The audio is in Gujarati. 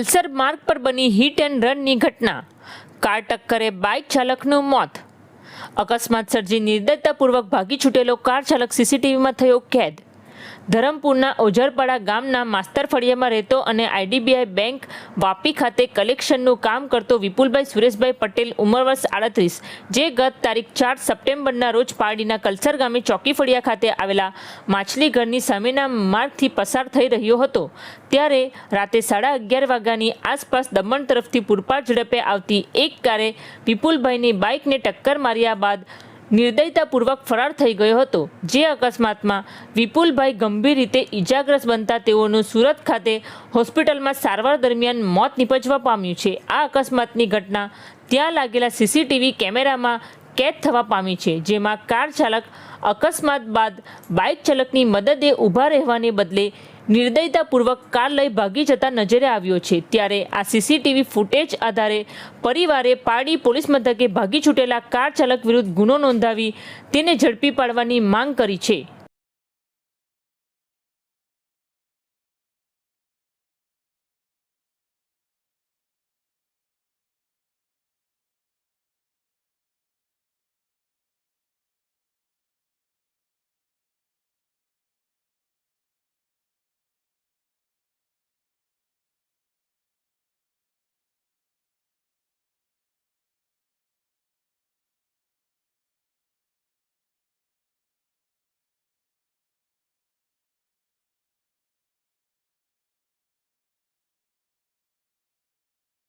અલસર માર્ગ પર બની હિટ એન્ડ રનની ઘટના. કાર ટક્કરે બાઇક ચાલકનું મોત. અકસ્માત સર્જી નિર્દયતાપૂર્વક ભાગી છૂટેલો કાર ચાલક સીસીટીવીમાં થયો કેદ. ધરમપુરના ઓઝરપાડા ગામના માસ્તર ફળિયામાં રહેતો અને આઈડીબીઆઈ બેંક વાપી ખાતે કલેક્શનનું કામ કરતો વિપુલભાઈ સુરેશભાઈ પટેલ ઉંમર વર્ષ આડત્રીસ, જે ગત તારીખ ચાર સપ્ટેમ્બરના રોજ પારડીના કલસર ગામે ચોકી ફળિયા ખાતે આવેલા માછલી ઘરની સામેના માર્ગથી પસાર થઈ રહ્યો હતો. ત્યારે રાતે સાડા અગિયાર વાગ્યાની આસપાસ દમણ તરફથી પૂરપાટ ઝડપે આવતી એક કારે વિપુલભાઈની બાઇકને ટક્કર માર્યા બાદ નિર્દયતાપૂર્વક ફરાર થઈ ગયો હતો. જે અકસ્માતમાં વિપુલભાઈ ગંભીર રીતે ઈજાગ્રસ્ત બનતા તેઓનું સુરત ખાતે હોસ્પિટલમાં સારવાર દરમિયાન મોત નિપજવા પામ્યું છે. આ અકસ્માતની ઘટના ત્યાં લાગેલા સીસીટીવી કેમેરામાં કેદ થવા પામી છે, જેમાં કાર ચાલક અકસ્માત બાદ બાઇક ચાલકની મદદે ઊભા રહેવાને બદલે નિર્દયતાપૂર્વક કાર લઈ ભાગી જતા નજરે આવ્યો છે. ત્યારે આ સીસીટીવી ફૂટેજ આધારે પરિવારે પારડી પોલીસ મથકે ભાગી છૂટેલા કાર ચાલક વિરુદ્ધ ગુનો નોંધાવી તેને ઝડપી પાડવાની માંગ કરી છે.